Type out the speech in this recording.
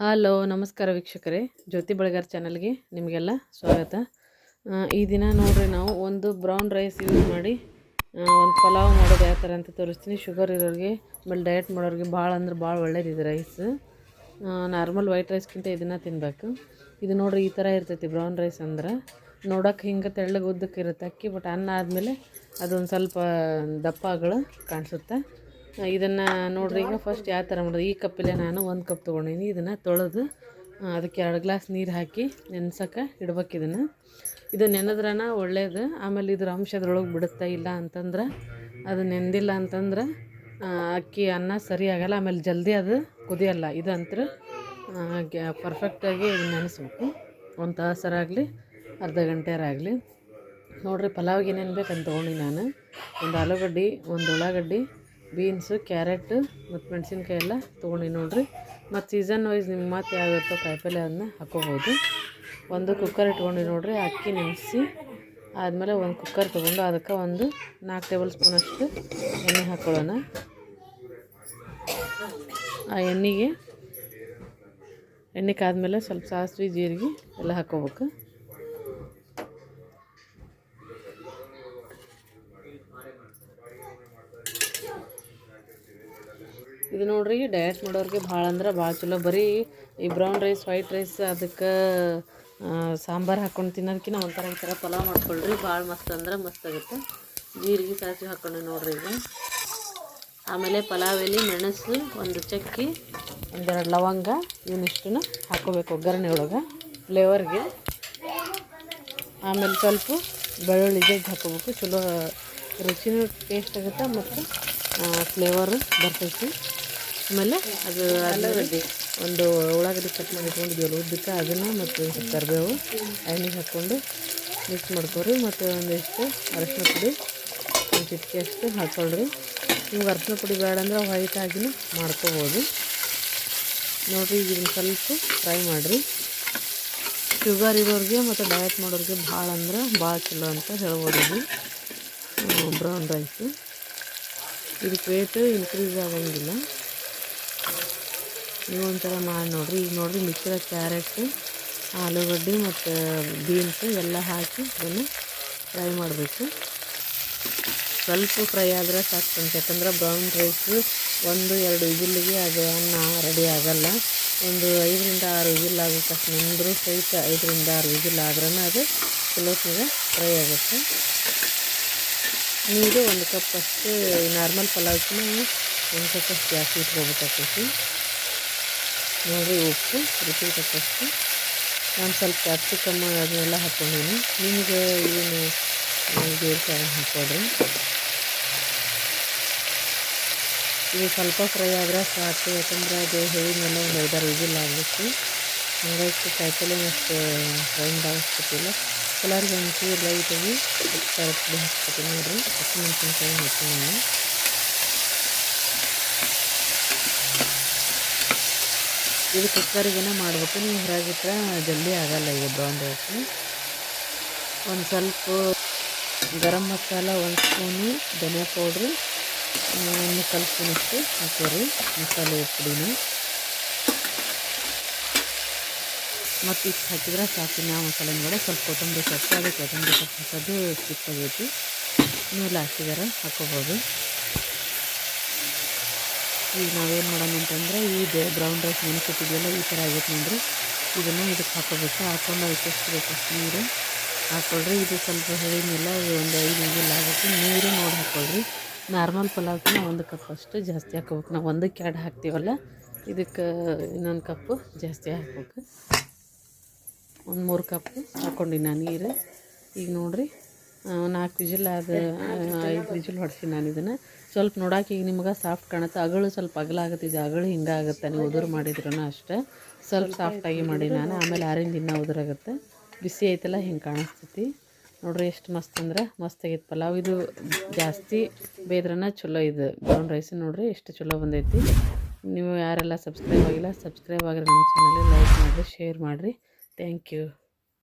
Hello, ನಮಸ್ಕಾರ ವೀಕ್ಷಕರೇ. ಜ್ಯೋತಿ ಬಳಗಾರ್ ಚಾನಲ್ಗೆ ನಿಮಗೆಲ್ಲ ಸ್ವಾಗತ. ಈ ದಿನ ನೋಡ್ರಿ ನಾವು ಒಂದು ಬ್ರೌನ್ ರೈಸ್ ಯೂಸ್ ಮಾಡಿ ಒಂದು ಪಲಾವ್ ಮಾಡೋದು ಯಾವ ಥರ ಅಂತ ತೋರಿಸ್ತೀನಿ. ಶುಗರ್ ಇರೋರಿಗೆ, ಆಮೇಲೆ ಡಯಟ್ ಮಾಡೋರಿಗೆ ಭಾಳ ಅಂದ್ರೆ ಭಾಳ ಒಳ್ಳೇದಿದೆ ರೈಸ್. ನಾರ್ಮಲ್ ವೈಟ್ ರೈಸ್ಗಿಂತ ಇದನ್ನು ತಿನ್ನಬೇಕು ಇದು ನೋಡ್ರಿ ಈ ಥರ ಇರ್ತೈತಿ ಬ್ರೌನ್ ರೈಸ್ ಅಂದ್ರೆ. ನೋಡೋಕೆ ಹಿಂಗೆ ತೆಳ್ಳಗೆ ಉದ್ದಕ್ಕೆ ಇರುತ್ತೆ ಅಕ್ಕಿ, ಬಟ್ ಅನ್ನ ಆದಮೇಲೆ ಅದೊಂದು ಸ್ವಲ್ಪ ದಪ್ಪಗಳು ಕಾಣಿಸುತ್ತೆ. ಇದನ್ನು ನೋಡ್ರಿ ಈಗ ಫಸ್ಟ್ ಯಾವ ಥರ ಮಾಡೋದು? ಈ ಕಪ್ಪಲ್ಲೇ ನಾನು ಒಂದು ಕಪ್ ತೊಗೊಂಡೀನಿ. ಇದನ್ನು ತೊಳೆದು ಅದಕ್ಕೆ ಎರಡು ಗ್ಲಾಸ್ ನೀರು ಹಾಕಿ ನೆನ್ಸಕ್ಕೆ ಇಡ್ಬೇಕು ಇದನ್ನು. ಇದು ನೆನೆದ್ರನ ಒಳ್ಳೇದು. ಆಮೇಲೆ ಇದ್ರ ಅಂಶ ಅದ್ರೊಳಗೆ ಬಿಡುತ್ತಾ ಇಲ್ಲ ಅಂತಂದ್ರೆ, ಅದು ನೆಂದಿಲ್ಲ ಅಂತಂದ್ರೆ ಅಕ್ಕಿ ಅನ್ನ ಸರಿ ಆಗಲ್ಲ. ಆಮೇಲೆ ಜಲ್ದಿ ಅದು ಕುದಿಯಲ್ಲ. ಇದು ಅಂತರ ಪರ್ಫೆಕ್ಟಾಗಿ ಇದು ನೆನೆಸ್ಬೇಕು. ಒಂದು ತಾಸರಾಗಲಿ, ಅರ್ಧ ಗಂಟೆಯಾರಾಗಲಿ ನೋಡಿರಿ ಪಲಾವ್ಗೆ ಏನೇನು ಬೇಕಂತ ತೊಗೊಂಡು ನಾನು. ಒಂದು ಆಲೂಗಡ್ಡೆ, ಒಂದು ಉಳ್ಳಾಗಡ್ಡಿ ಬೀನ್ಸು, ಕ್ಯಾರೆಟು, ಮತ್ತು ಮೆಣಸಿನ್ಕಾಯಿ ಎಲ್ಲ ತೊಗೊಂಡು ನೋಡಿರಿ. ಮತ್ತು ಸೀಸನ್ ವೈಸ್ ನಿಮ್ಗೆ ಮತ್ತೆ ಯಾವ ಕಾಯಿಪಲ್ಲೆ ಅದನ್ನ ಹಾಕೋಬೋದು. ಒಂದು ಕುಕ್ಕರ್ ಇಟ್ಕೊಂಡು ನೋಡಿರಿ, ಅಕ್ಕಿ ನೆನೆಸಿ ಆದಮೇಲೆ ಒಂದು ಕುಕ್ಕರ್ ತೊಗೊಂಡು ಅದಕ್ಕೆ ಒಂದು ನಾಲ್ಕು ಟೇಬಲ್ ಸ್ಪೂನಷ್ಟು ಎಣ್ಣೆ ಹಾಕ್ಕೊಳ್ಳೋಣ ಆ ಎಣ್ಣೆಗೆ, ಎಣ್ಣೆ ಕಾದ್ಮೇಲೆ ಸ್ವಲ್ಪ ಸಾಸಿವೆ, ಜೀರಿಗೆ ಎಲ್ಲ ಹಾಕ್ಕೋಬೇಕು ಇದು ನೋಡ್ರಿ, ಡಯಟ್ ಮಾಡೋರಿಗೆ ಭಾಳ ಅಂದ್ರೆ ಭಾಳ ಚಲೋ. ಬರೀ ಈ ಬ್ರೌನ್ ರೈಸ್ ವೈಟ್ ರೈಸ್ ಅದಕ್ಕೆ ಸಾಂಬಾರು ಹಾಕ್ಕೊಂಡು ತಿನ್ನೋದಕ್ಕಿಂತ ಒಂಥರ ಈ ಥರ ಪಲಾವ್ ಮಾಡ್ಕೊಳ್ರಿ. ಭಾಳ ಮಸ್ತ್ ಅಂದ್ರೆ ಮಸ್ತ್ ಆಗುತ್ತೆ. ಜೀರಿಗೆ ಸಾಸಿವೆ ಹಾಕ್ಕೊಂಡು ನೋಡ್ರಿ ಈಗ. ಆಮೇಲೆ ಪಲಾವ್ ಎಲೆ, ಮೆಣಸು, ಒಂದು ಚಕ್ಕಿ, ಒಂದೆರಡು ಲವಂಗ ಇವನ್ನಿಷ್ಟನ್ನು ಹಾಕೋಬೇಕು ಒಗ್ಗರಣೆ ಒಳಗೆ. ಫ್ಲೇವರ್ಗೆ ಆಮೇಲೆ ಸ್ವಲ್ಪ ಬೆಳ್ಳುಳ್ಳಿ ಜಗ್ಗಿ ಹಾಕೋಬೇಕು. ಚಲೋ ರುಚಿನೂ ಟೇಸ್ಟ್ ಆಗುತ್ತೆ ಮತ್ತು ಫ್ಲೇವರು ಬರ್ತೈತಿ. ಆಮೇಲೆ ಅದು ಅಲ್ಲಿ ಒಂದು ಉಳ್ಳಾಗಡ್ಡಿ ಕಟ್ ಮಾಡಿ ಇಟ್ಕೊಂಡಿದ್ದೀವಲ್ಲ ಉದ್ದಕ್ಕೆ ಅದನ್ನು ಮತ್ತು ಕರಿಬೇವು ಎಣ್ಣೆಗೆ ಹಾಕ್ಕೊಂಡು ಮಿಕ್ಸ್ ಮಾಡ್ಕೊರಿ ಮತ್ತು ಒಂದಿಷ್ಟು ಅರಶಿನ ಪುಡಿ ಒಂದು ಚಿಟಿಕೆ ಅಷ್ಟು ಹಾಕ್ಕೊಳ್ರಿ ನಿಮ್ಗೆ ಅರಶಿನ ಪುಡಿ ಬೇಡ ಅಂದ್ರೆ ವೈಟ್ ಆಗಿನೂ ಮಾಡ್ಕೋಬೋದು. ನೋಡಿರಿ ಇದನ್ನ ಸ್ವಲ್ಪ ಫ್ರೈ ಮಾಡಿರಿ. ಶುಗರ್ ಇರೋರಿಗೆ ಮತ್ತು ಡಯಟ್ ಮಾಡೋರಿಗೆ ಭಾಳ ಅಂದ್ರೆ ಭಾಳ ಚಲೋ ಅಂತ ಹೇಳ್ಬೋದು ಇದು. ಬ್ರೌನ್ ರೈಸು ಇದಕ್ಕೆ ರೇಟು ಇನ್ಕ್ರೀಸ್ ಆಗಂಗಿಲ್ಲ. ನೀವು ಒಂಥರ ಮಾಡಿ ನೋಡಿರಿ. ಈಗ ನೋಡಿರಿ ಮಿಕ್ಕಿರೋ ಕ್ಯಾರೆಟ್, ಆಲೂಗಡ್ಡೆ ಮತ್ತು ಬೀನ್ಸ್ ಎಲ್ಲ ಹಾಕಿ ಅದನ್ನು ಫ್ರೈ ಮಾಡಬೇಕು. ಸ್ವಲ್ಪ ಫ್ರೈ ಆದರೆ ಸಾಕು ಯಾಕಂದ್ರೆ ಬ್ರೌನ್ ರೈಸು ಒಂದು, ಎರಡು ವಿಜಿಲ್ಲಿಗೆ ಅದು ಅನ್ನ ರೆಡಿ ಆಗಲ್ಲ. ಒಂದು ಐದರಿಂದ ಆರು ವಿಜಿಲ್ ಆಗೋ ತಕ್ಷಣ ನೆಂದರೂ ಸಹಿತ ಐದರಿಂದ ಆರು ವಿಜಿಲ್ ಆದ್ರೂ ಅದು ಚಲೋತ್ನಾಗ ಫ್ರೈ ಆಗುತ್ತೆ. ನೀರು ಒಂದು ಕಪ್ ಅಷ್ಟು ನಾರ್ಮಲ್ ಪಲಾವ್ಕಿನ ಒಂದು ಕಪ್ ಅಷ್ಟು ಜಾಸ್ತಿ ಇಟ್ಕೋಬೇಕಾಗ್ತೈತಿ ನೋಡಿ ಉಪ್ಪು ರುಚಿಗೆ ತಕ್ಕಷ್ಟು. ನಾನು ಸ್ವಲ್ಪ ಕ್ಯಾಪ್ಸಿಕಮ್ ಅದನ್ನೆಲ್ಲ ಹಾಕ್ಕೊಂಡೀನಿ ನಿಮಗೆ ಏನು ಬೇರೆ ಹಾಕ್ಕೊಡ್ರಿ? ಇದು ಸ್ವಲ್ಪ ಫ್ರೈ ಆದರೆ ಸಾಕು, ಯಾಕಂದ್ರೆ ಅದು ಹೇಳಿದ್ಮೇಲೆ ಒಂದು ಐದಾರು ವಿಜಿಲ್ ಆಗಬೇಕು ಹಂಗಾಗಿ ಕಾಯಿಪಲ್ಲೆ ಅಷ್ಟು ಫ್ರೈ ಮಾಡೋಕ್ಕಿಲ್ಲ ಕಲರ್ಗೆ ಒಂಚೂರು ಲೈಟಾಗಿ ಖಾರದ ಪುಡಿ ಹಾಕ್ಕೊತೀನಿ ನೋಡಿರಿ. ಹಸಿಮೆಣಸಿನ್ಕಾಯಿ ಹಾಕ್ತೀನಿ. ನಾನು ಇದು ಕುಕ್ಕರಿಗೇನೆ ಮಾಡಬೇಕು ನೀವು ಹೊರಗಿಟ್ರೆ ಜಲ್ದಿ ಆಗಲ್ಲ ಈಗ ಬ್ರೌನ್ ರೈಸ್ ಒಂದು ಸ್ವಲ್ಪ ಗರಂ ಮಸಾಲ ಒಂದು ಸ್ಪೂನು ಧನಿಯಾ ಪೌಡ್ರು ಮುಕ್ಕಾಲು ಸ್ಪೂನಷ್ಟು ಹಾಕೋರಿ ಮಸಾಲೆ ಪುಡಿನ ಮತ್ತು ಇಷ್ಟು ಹಾಕಿದ್ರೆ ಸಾಕು. ನಾವು ಮಸಾಲೆ ಕೂಡ ಸ್ವಲ್ಪ ಕೊತ್ತಂಬರಿ ಸೊಪ್ಪು, ಅದು ಕೊತ್ತಂಬರಿ ಸೊಪ್ಪು ಹಾಕೋದು ಸಿಕ್ಕಬೇಕು ನೂಲ್ ಲಾಸ್ಟಿಗಾರ ಹಾಕೋಬೋದು. ಈಗ ನಾವೇನು ಮಾಡೋಣ ಅಂತಂದ್ರೆ ಈ ಬ್ರೌನ್ ರೈಸ್ ನೆನೆಸಿಟ್ಟಿದ್ವಲ್ಲ ಈ ಥರ ಆಗೈತೆ ನೋಡ್ರಿ ಇದನ್ನು ಇದಕ್ಕೆ ಹಾಕೋಬೇಕು. ಹಾಕೊಂಡು ಅದಕ್ಕೆ ಎಷ್ಟು ಬೇಕು ನೀರು ಹಾಕ್ಕೊಳ್ರಿ ಇದು ಸ್ವಲ್ಪ ಹೇಳಿನಿಲ್ಲ ಒಂದು ಐದು ವಿಜಿಲ್ ಆಗುತ್ತೆ ನೀರು ನೋಡಿ ಹಾಕ್ಕೊಳ್ರಿ ನಾರ್ಮಲ್ ಪಲಾವ್ಕಿನ ಒಂದು ಕಪ್ ಅಷ್ಟು ಜಾಸ್ತಿ ಹಾಕೋಬೇಕು. ನಾವು ಒಂದಕ್ಕೆ ಎರಡು ಹಾಕ್ತೀವಲ್ಲ, ಇದಕ್ಕೆ ಇನ್ನೊಂದು ಕಪ್ಪು ಜಾಸ್ತಿ ಹಾಕ್ಬೇಕು. ಒಂದು ಮೂರು ಕಪ್ ಹಾಕ್ಕೊಂಡಿನಿ ನಾನು ನೀರು. ಈಗ ನೋಡಿರಿ ನಾಲ್ಕು ವಿಜಿಲ್ ಆದ ಐದು ವಿಜಿಲ್ ಹೊಡ್ಸೀನಿ ನಾನು ಇದನ್ನು. ಸ್ವಲ್ಪ ನೋಡೋಕೆ ಈಗ ನಿಮ್ಗೆ ಸಾಫ್ಟ್ ಕಾಣುತ್ತೆ. ಅಗಳು ಸ್ವಲ್ಪ ಅಗಲ ಆಗುತ್ತೆ ಇದು ಅಗಳು ಹಿಂಗೆ ಆಗುತ್ತೆ ನೀವು ಉದುರು ಮಾಡಿದ್ರೂ ಅಷ್ಟೇ. ಸ್ವಲ್ಪ ಸಾಫ್ಟಾಗಿ ಮಾಡಿ ನಾನು. ಆಮೇಲೆ ಆರಿಂದ ಇನ್ನೂ ಉದುರಾಗುತ್ತೆ. ಬಿಸಿ ಐತಲ್ಲ, ಹಿಂಗೆ ಕಾಣಿಸ್ತೈತಿ. ನೋಡ್ರಿ ಎಷ್ಟು ಮಸ್ತ್ ಅಂದ್ರೆ ಮಸ್ತ್ ಆಗೈತೆ ಪಲಾವ್. ಇದು ಜಾಸ್ತಿ ಬೇದ್ರನ ಚಲೋ ಇದು. ಬ್ರೌನ್ ರೈಸ್ ನೋಡ್ರಿ ಎಷ್ಟು ಚಲೋ ಬಂದೈತಿ. ನೀವು ಯಾರೆಲ್ಲ ಸಬ್ಸ್ಕ್ರೈಬ್ ಆಗಿಲ್ಲ ಸಬ್ಸ್ಕ್ರೈಬ್ ಆಗಿರೋ ನಮ್ಮ ಚಾನಲ್ ಲೈಕ್ ಮಾಡಿರಿ ಶೇರ್ ಮಾಡಿರಿ. Thank you.